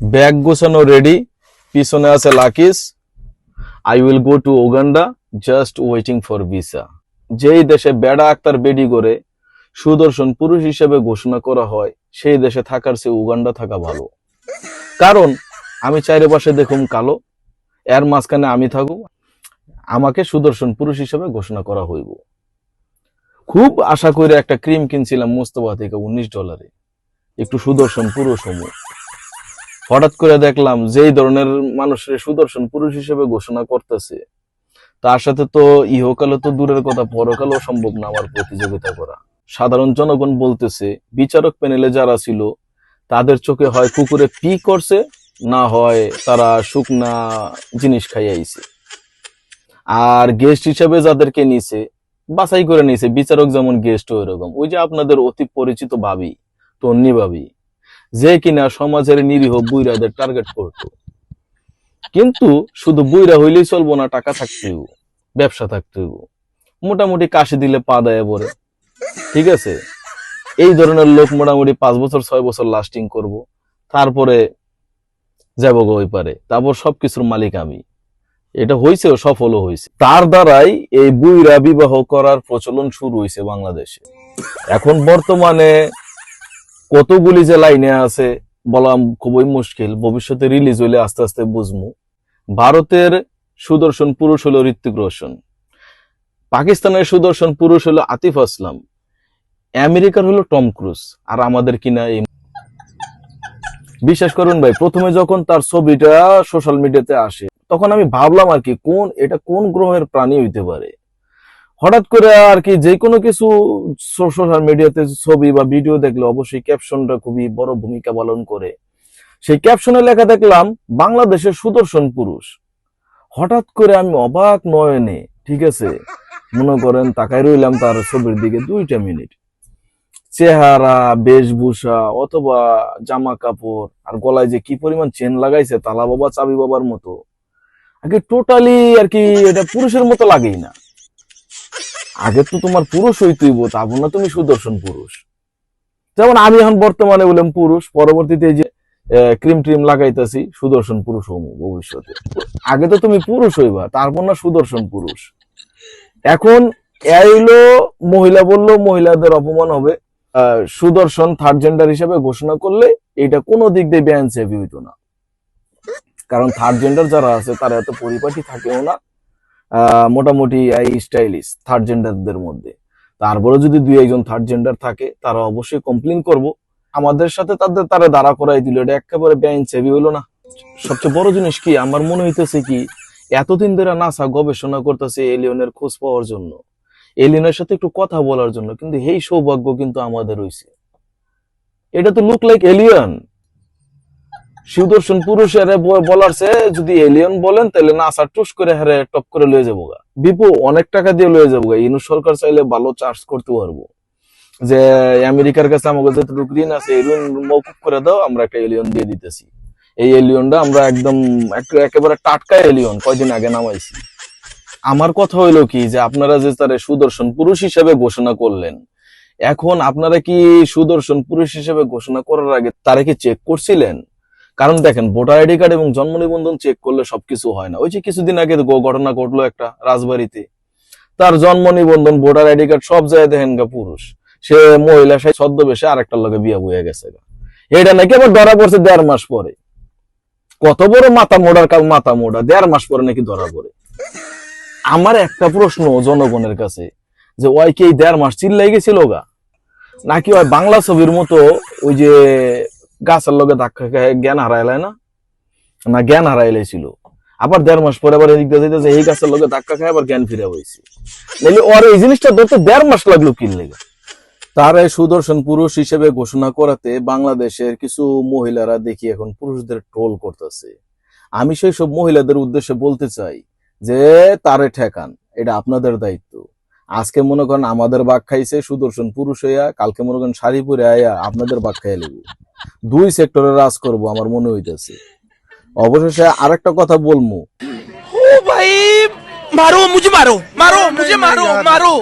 Bag গোছানো ready পিছনে আছে Lucky's I will go to Uganda just waiting for visa যেই দেশে বেড়া আক্তার বেডি করে সুদর্শন পুরুষ হিসেবে ঘোষণা করা হয়, সেই দেশে থাকার চেয়ে উগান্ডা থাকা ভালো। কারণ, আমি চাইরে পাশে দেখুম কালো, এর মাঝখানে আমি থাকু আমাকে সুদর্শন পুরুষ হিসেবে ঘোষণা করা হইব। খুব আশা করে একটা ক্রিম কিনছিলাম মোস্তফা থেকে, উনিশ ডলারে একটু সুদর্শন পুরুষ হমু। হঠাৎ করে দেখলাম যেই ধরনের মানুষের সুদর্শন পুরুষ হিসেবে ঘোষণা করতেছে, তার সাথে তো ইহকালে তো দূরের কথা, পরকালেও সম্ভব না আমার প্রতিযোগিতা করা। সাধারণ জনগণ বলতেছে, বিচারক প্যানেলে যারা ছিল, তাদের চোখে হয় কুকুরে পি করছে, না হয় তারা শুকনা জিনিস খাইয়াইছে আর গেস্ট হিসেবে যাদেরকে নিছে, বাছাই করে নিছে, বিচারক যেমন গেস্ট ওইরকম ওই যে আপনাদের অতি পরিচিত ভাবি, তন্নি ভাবি যে কিনা সমাজের নিরীহ বুইরাদের টার্গেট করতো। কিন্তু শুধু বুইরা হইলেই চলবো না, টাকা থাকতেও ব্যবসা থাকতেও মোটামুটি কাশি দিলে পা দেয় পরে ঠিক আছে? এই ধরনের লোক মোটামুটি পাঁচ বছর, ছয় বছর লাস্টিং করব। তারপরে যাব গো ওই পারে। তারপর সবকিছুর মালিক আমি। এটা হয়েছে সফলও হয়েছে তার দ্বারাই এই বুইরা বিবাহ করার প্রচলন শুরু হয়েছে বাংলাদেশে। এখন বর্তমানে কতগুলি যে লাইনে আছে বলা খুবই মুশকিল। ভবিষ্যতে রিলিজ হইলে আস্তে আস্তে বুঝমু। ভারতের সুদর্শন পুরুষ হলো ঋত্বিক রোশন। পাকিস্তানের সুদর্শন পুরুষ হলো আতিফ আসলাম। আমেরিকার হলো টম ক্রুজ। আর আমাদের কিনা এই বিশ্বাস করুন ভাই, প্রথমে যখন তার ছবিটা সোশ্যাল মিডিয়াতে আসে, তখন আমি ভাবলাম আর কি, কোন এটা কোন গ্রহের প্রাণী হইতে পারে? হঠাৎ করে আর কি যে কোনো কিছু সোশ্যাল মিডিয়াতে ছবি বা ভিডিও দেখলে অবশ্যই ক্যাপশনটা খুবই বড় ভূমিকা পালন করে। সেই ক্যাপশনে লেখা দেখলাম, বাংলাদেশের সুদর্শন পুরুষ। হঠাৎ করে আমি অবাক নয়নে, ঠিক আছে, মনে করেন তাকাই রইলাম তার ছবির দিকে দুইটা মিনিট। চেহারা, বেশভূষা অথবা জামা কাপড়, আর গলায় যে কি পরিমাণ চেন লাগাইছে, তালা বাবা চাবি বাবার মতো। আগে টোটালি আর কি এটা পুরুষের মতো লাগেই না। আগে তো তোমার পুরুষ হইতেইব তারপর না তুমি সুদর্শন পুরুষ। যেমন আমি এখন বর্তমানে বললাম পুরুষ, পরবর্তীতে যে ক্রিম ট্রিম লাগাইতেছি, সুদর্শন পুরুষ হমু ভবিষ্যতে। আগে তো তুমি পুরুষ হইবা, তারপর না সুদর্শন পুরুষ। এখন এলো, মহিলা বলল, মহিলাদের অপমান হবে। সুদর্শন থার্ড জেন্ডার হিসেবে ঘোষণা করলে এটা কোনো দিক দিয়ে ব্যান সেভি হইতো না। কারণ থার্ড জেন্ডার যারা আছে, তারা এত পরিপাটি থাকেও না। মোটামুটি স্টাইলিশ থার্ড জেন্ডারদের মধ্যে। তারপরে যদি দুই একজন থার্ড জেন্ডার থাকে, তারা অবশ্যই কমপ্লেন করব। আমাদের সাথে তাদের, তারা দাঁড়া করাই দিল। এটা একেবারে ব্যান সেভি হলো না। সবচেয়ে বড় জিনিস কি, আমার মনে হইতেছে কি, এতদিন ধরে নাসা গবেষণা করতেছে এলিয়নের খোঁজ পাওয়ার জন্য। এলিয়নের সাথে একটু কথা বলার জন্য, কিন্তু এই সৌভাগ্য কিন্তু আমাদের হইছে। এটা তো লুক লাইক এলিয়ন সুদর্শন পুরুষ বলার চেয়ে যদি এলিয়ন বলেন, তাহলে নাসা টুস করে হারে টপ করে লয়ে যাব গা। বিপু, অনেক টাকা দিয়ে লয়ে যাব গা। ইনু সরকার চাইলে ভালো চার্জ করতে পারব। যে আমেরিকার কাছে আমাকে যতটুকু ঋণ আছে, এই মৌকুব করে দাও, আমরা একটা এলিয়ন দিয়ে দিতেছি। এই এলিয়নটা আমরা একদম এক- একেবারে টাটকা এলিয়ন কয়দিন আগে নামাইছি। আমার কথা হইল কি, যে আপনারা যে তারে সুদর্শন পুরুষ হিসেবে ঘোষণা করলেন, এখন আপনারা কি সুদর্শন পুরুষ হিসেবে ঘোষণা করার আগে তারা কি চেক করছিলেন? কারণ দেখেন, ভোটার আইডি কার্ড এবং জন্ম নিবন্ধন চেক করলে সবকিছু হয় না। ওই যে কিছুদিন আগে ঘটনা ঘটলো একটা রাজবাড়িতে। তার জন্ম নিবন্ধন, ভোটার আইডি কার্ড সব জায়গায় দেখেন গা পুরুষ। সে মহিলা সে ছদ্মবেশে আরেকটার লগে বিয়া বইয়া গেছে গা। এটা নাকি আবার ধরা পড়ছে দেড় মাস পরে। কত বড় মাথা মোড়ার কাল মাথা মোড়া, দেড় মাস পরে নাকি ধরা পড়ে। আমার একটা প্রশ্ন জনগণের কাছে, যে ওই কি দেড় মাস চিল্লাই গেছিল গা? নাকি ওই বাংলা ছবির মতো ওই যে গাছের লগে ধাক্কা খেয়ে জ্ঞান হারাইলায় না? না জ্ঞান হারাইলাইছিল আবার দেড় মাস পরে আবার এদিক দিয়ে যাইতেছে, এই গাছের লগে ধাক্কা খায় আবার জ্ঞান ফিরে হয়েছে নাহলে ওর এই জিনিসটা ধরতে দেড় মাস লাগল কি লেগে। তার এই সুদর্শন পুরুষ হিসেবে ঘোষণা করাতে বাংলাদেশের কিছু মহিলারা দেখি এখন পুরুষদের ট্রোল করতেছে। আমি সেই সব মহিলাদের উদ্দেশ্যে বলতে চাই যে তারে ঠেকান এটা আপনাদের দায়িত্ব। আজকে মনে করেন আমাদের বাঘ খাইছে সুদর্শন পুরুষ হইয়া কালকে মনে করেন শাড়ি পরে আয়া আপনাদের বাঘ খাইয়া লেবু দুই সেক্টরে রাজ করব, আমার মনে হইতেছে। অবশেষে আরেকটা কথা বলব ও ভাই, মারো মুজে মারো মারো মুজে মারো মারো।